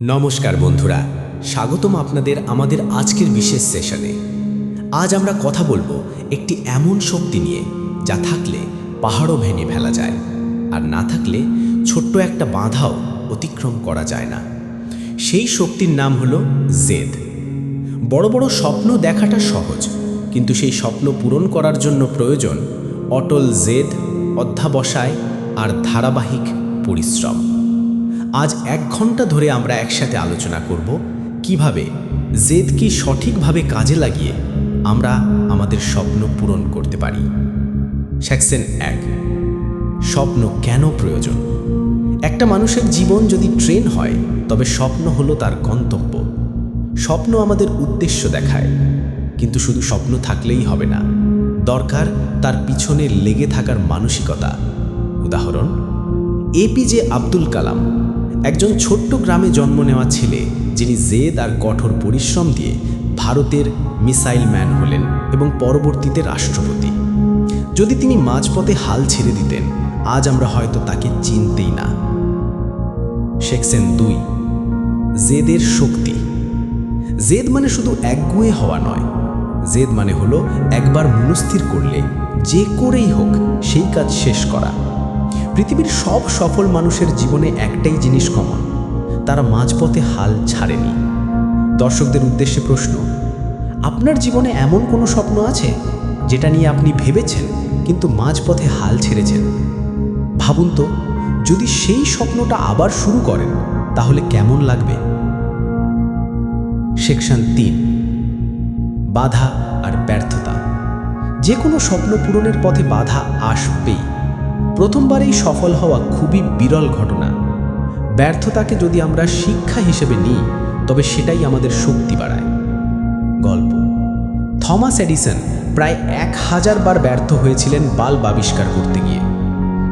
নমস্কার বন্ধুরা, স্বাগতম আপনাদের আমাদের আজকের বিশেষ সেশনে। আজ আমরা কথা বলব একটি এমন শক্তি নিয়ে, যা থাকলে পাহাড়ও ভেঙে ফেলা যায়, আর না থাকলে ছোট্ট একটা বাঁধাও অতিক্রম করা যায় না। সেই শক্তির নাম হলো জেদ। বড় বড় স্বপ্ন দেখাটা সহজ, কিন্তু সেই স্বপ্ন পূরণ করার জন্য প্রয়োজন অটল জেদ, অধ্যাবসায় আর ধারাবাহিক পরিশ্রম। আজ এক ঘণ্টা ধরে আমরা একসাথে আলোচনা করব কীভাবে জেদকে সঠিকভাবে কাজে লাগিয়ে আমরা আমাদের স্বপ্ন পূরণ করতে পারি। সেকশন এক, স্বপ্ন কেন প্রয়োজন? একটা মানুষের জীবন যদি ট্রেন হয়, তবে স্বপ্ন হলো তার গন্তব্য। স্বপ্ন আমাদের উদ্দেশ্য দেখায়, কিন্তু শুধু স্বপ্ন থাকলেই হবে না। দরকার তার পিছনে লেগে থাকার মানসিকতা। উদাহরণ এপিজে আব্দুল কালাম একজন ছোট্ট গ্রামে জন্ম নেওয়া ছেলে যিনি জেদ আর কঠোর পরিশ্রম দিয়ে ভারতের মিসাইল ম্যান হলেন এবং পরবর্তীতে রাষ্ট্রপতি। যদি তিনি মাঝপথে হাল ছেড়ে দিতেন, আজ আমরা হয়তো তাকে চিনতেই না। সেকশন দুই, জেদের শক্তি। জেদ মানে শুধু একগুয়ে হওয়া নয়। জেদ মানে হলো একবার মনস্থির করলে যে করেই হোক সেই কাজ শেষ করা। পৃথিবীর সব সফল মানুষের জীবনে একটাই জিনিস কমন তারা মাঝপথে হাল ছাড়েনি। দর্শকদের উদ্দেশ্যে প্রশ্ন, আপনার জীবনে এমন কোনো স্বপ্ন আছে যেটা নিয়ে আপনি ভেবেছেন কিন্তু মাঝপথে হাল ছেড়েছেন? ভাবুন তো, যদি সেই স্বপ্নটা আবার শুরু করেন, তাহলে কেমন লাগবে? সেকশন তিন, বাধা আর ব্যর্থতা। যে কোনো স্বপ্ন পূরণের পথে বাধা আসবেই। প্রথমবারেই সফল হওয়া খুবই বিরল ঘটনা। ব্যর্থতাকে যদি আমরা শিক্ষা হিসেবে নিই, তবে সেটাই আমাদের শক্তি বাড়ায়। গল্প। থমাস এডিসন প্রায় এক হাজার বার ব্যর্থ হয়েছিলেন বাল্ব আবিষ্কার করতে গিয়ে।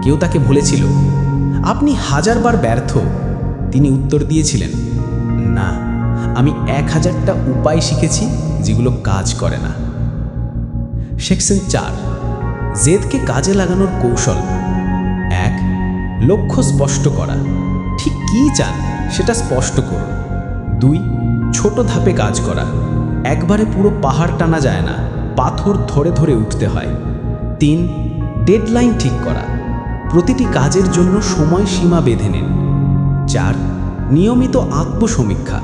কেউ তাকে বলেছিল, আপনি হাজার বার ব্যর্থ। তিনি উত্তর দিয়েছিলেন, না, আমি এক হাজারটা উপায় শিখেছি যেগুলো কাজ করে না। সেকশন চার, জেদকে কাজে লাগানোর কৌশল। লক্ষ্য স্পষ্ট করা। ঠিক কী চান সেটা স্পষ্ট করুন। দুই, ছোট ধাপে কাজ করা। একবারে পুরো পাহাড় টানা যায় না, পাথর ধরে ধরে উঠতে হয়। তিন, ডেডলাইন ঠিক করা। প্রতিটি কাজের জন্য সময় সীমা বেঁধে নিন। চার, নিয়মিত আত্মসমীক্ষা।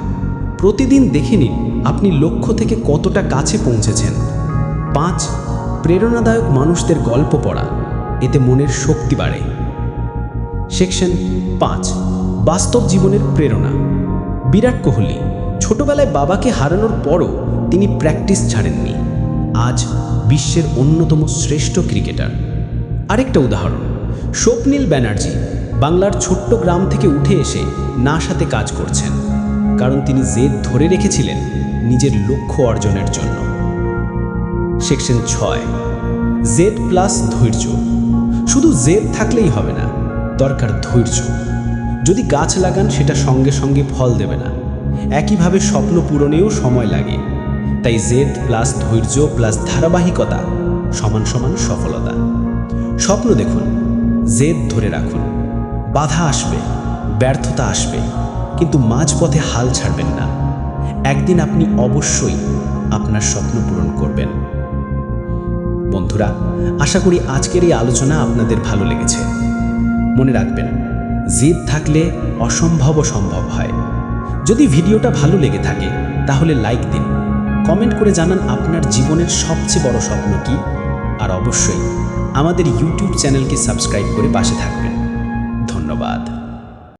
প্রতিদিন দেখে নিন আপনি লক্ষ্য থেকে কতটা কাছে পৌঁছেছেন। পাঁচ, প্রেরণাদায়ক মানুষদের গল্প পড়া। এতে মনের শক্তি বাড়ে। সেকশন পাঁচ, বাস্তব জীবনের প্রেরণা। বিরাট কোহলি, ছোটবেলায় বাবাকে হারানোর পরও তিনি প্র্যাকটিস ছাড়েননি। আজ বিশ্বের অন্যতম শ্রেষ্ঠ ক্রিকেটার। আরেকটা উদাহরণ, স্বপ্নীল ব্যানার্জি বাংলার ছোট্ট গ্রাম থেকে উঠে এসে নাসাতে কাজ করছেন, কারণ তিনি জেদ ধরে রেখেছিলেন নিজের লক্ষ্য অর্জনের জন্য। সেকশন ছয়, জেড প্লাস ধৈর্য। শুধু জেদ থাকলেই হবে না দরকার ধৈর্য। যদি গাছ লাগান, সেটা সঙ্গে সঙ্গে ফল দেবে না। একইভাবে স্বপ্ন পূরণেও সময় লাগে। তাই জেদ প্লাস ধৈর্য প্লাস ধারাবাহিকতা সমান সমান সফলতা। স্বপ্ন দেখুন, জেদ ধরে রাখুন। বাধা আসবে, ব্যর্থতা আসবে, কিন্তু মাঝপথে হাল ছাড়বেন না। একদিন আপনি অবশ্যই আপনার স্বপ্ন পূরণ করবেন। বন্ধুরা, আশা করি আজকের এই আলোচনা আপনাদের ভালো লেগেছে। মনে রাখবেন, জিদ থাকলে অসম্ভব সম্ভব হয়। যদি ভিডিওটা ভালো লেগে থাকে, তাহলে লাইক দিন। কমেন্ট করে জানান আপনার জীবনের সবচেয়ে বড় স্বপ্ন কি। আর অবশ্যই আমাদের ইউটিউব চ্যানেলকে সাবস্ক্রাইব করে পাশে থাকবেন। ধন্যবাদ।